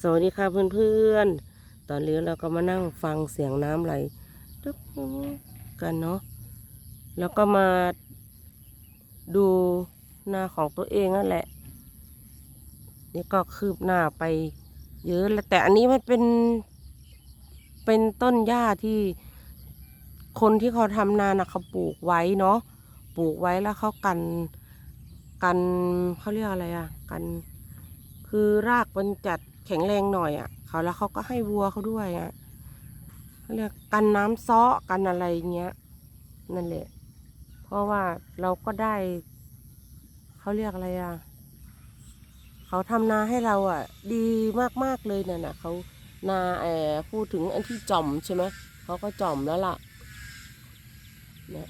สวัสดีค่ะเพื่อนๆ ตอนนี้เราก็มานั่งฟังเสียงน้ำไหลตึ๊บกันเนาะ แล้วก็มาดูนาของตัวเองนั่นแหละ นี่ก็คืบหน้าไปเยอะแล้วแต่อันนี้มันเป็นเป็นต้นหญ้าที่คนที่เขาทำนานะเขาปลูกไว้เนาะ ปลูกไว้แล้วเขากันกันเขาเรียกอะไรอะกัน คือรากมันจัด ข็งแรงหน่อยอะ่ะ เขาแล้วเขาก็ให้วัวเขาด้วยอะ่ะเขาเรียกกันน้ำซ้อกันอะไรเงี้ยนั่นแหละ เพราะว่าเราก็ได้ เขาเรียกอะไรอะ่ะ เขาทำนาให้เราอะ่ะ ดีมากๆเลยน่ะนะเขานาแอบพูดถึงอันที่จ่อมใช่ไหมเขาก็จ่อมแล้วล่ะเนี่ย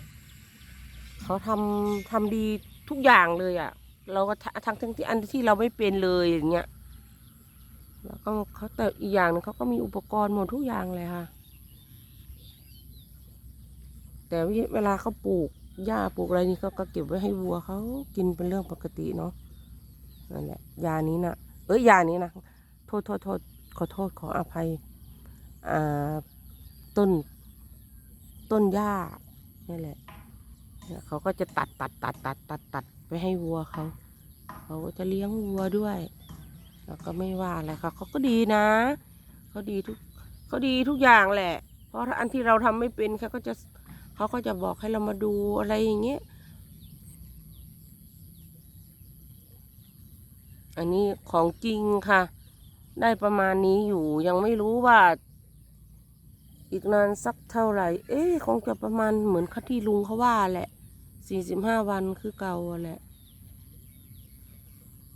เขาทำทำดีทุกอย่างเลยอะ่ะ เราก็ทั้งทั้งที่อันที่เราไม่เป็นเลยอย่างเงี้ย แล้วก็เขาแต่อีกอย่างหนึงเขาก็มีอุปกรณ์หมดทุกอย่างเลยค่ะ แต่เวลาเขาปลูกหญ้าปลูกอะไรนี่เขาก็เก็บไว้ให้วัวเขากินเป็นเรื่องปกติเนาะนั่นแหละยานี้นะเอ้ยยานี้นะโทษโทษโทษขอโทษขออภัยอ่าต้น ต้นหญ้านี่แหละเนี่ยเขาก็จะตัดตัดตัดตัดตัดตัดไปให้วัวเขา เขาก็จะเลี้ยงวัวด้วย แล้วก็ไม่ว่าอะไรค่ะเขาก็ดีนะเขาดีทุกเขาดีทุกอย่างแหละ เพราะถ้าอันที่เราทำไม่เป็นเขาก็จะเขาก็จะบอกให้เรามาดูอะไรอย่างเงี้ยอันนี้ของจริงค่ะ ได้ประมาณนี้อยู่ยังไม่รู้ว่า อีกนานสักเท่าไหร่ เอ๊ะคงจะประมาณเหมือนคัที่ลุงเขาว่าแหละสี่สิบห้าวันคือเก่าแหละ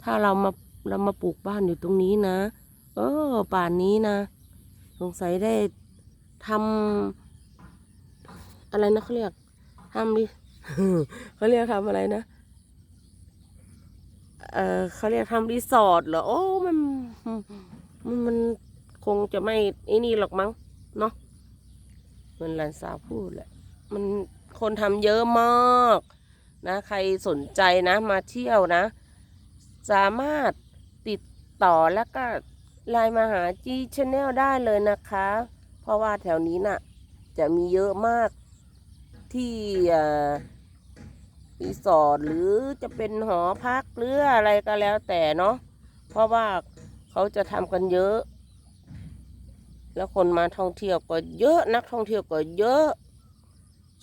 ถ้าเรามา เรามาปลูกบ้านอยู่ตรงนี้นะ เออ ป่านนี้นะ สงสัยได้ทำอะไรนะเขาเรียกทำดิเขาเรียกทำอะไรนะ เออเขาเรียกทำรีสอร์ทเหรอ โอ้มันมันมันคงจะไม่ไอ้นี่หรอกมั้ง เนาะเหมือนหลานสาวพูดแหละ มันคนทำเยอะมาก นะ ใครสนใจนะ มาเที่ยวนะ สามารถ ต่อแล้วก็ไลน์มาหาจีชแนลได้เลยนะคะ เพราะว่าแถวนี้น่ะ จะมีเยอะมากที่อ่อรีสอร์ทหรือจะเป็นหอพักหรืออะไรก็แล้วแต่เนาะเพราะว่าเขาจะทำกันเยอะ แล้วคนมาท่องเที่ยวก็เยอะนักท่องเที่ยวก็เยอะ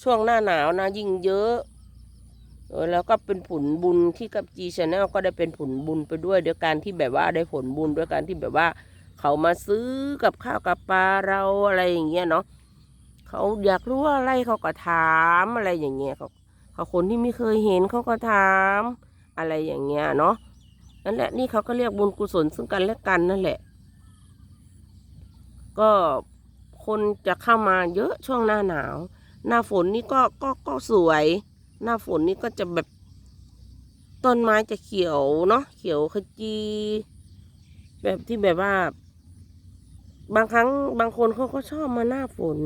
ช่วงหน้าหนาวนะยิ่งเยอะ เออแล้วก็เป็นผลบุญที่กับ G Channel ก็ได้เป็นผลบุญไปด้วยด้วยการที่แบบว่าได้ผลบุญด้วยการที่แบบว่า เขามาซื้อกับข้าวกับปลาเราอะไรอย่างเงี้ยเนาะเขาอยากรู้อะไรเขาก็ถามอะไรอย่างเงี้ยเขาเขาคนที่ไม่เคยเห็นเขาก็ถามอะไรอย่างเงี้ยเนาะนั่นแหละนี่เขาก็เรียกบุญกุศลซึ่งกันและกันนั่นแหละ ก็คนจะเข้ามาเยอะช่วงหน้าหนาว หน้าฝนนี่ก็ก็ก็สวย หน้าฝนนี่ก็จะแบบต้นไม้จะเขียวเนาะเขียวขจี แบบที่แบบว่า บางครั้งบางคนเขาก็ชอบมาหน้าฝน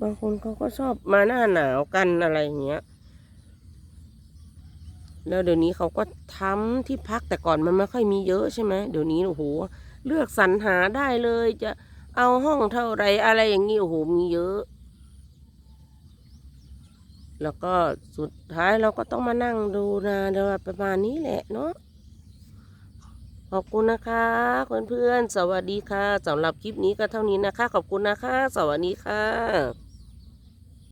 บางคนเขาก็ชอบมาหน้าหนาวกันอะไรอย่างเงี้ย แล้วเดี๋ยวนี้เขาก็ทำที่พักแต่ก่อนมันไม่ค่อยมีเยอะใช่ไหมเดี๋ยวนี้โอ้โหเลือกสรรหาได้เลยจะเอาห้องเท่าไรอะไรอย่างงี้โอ้โหมีเยอะ แล้วก็สุดท้ายเราก็ต้องมานั่งดูนะเดี๋ยวประมาณนี้แหละเนาะขอบคุณนะคะเพื่อนๆสวัสดีค่ะสำหรับคลิปนี้ก็เท่านี้นะคะ ขอบคุณนะคะ สวัสดีค่ะ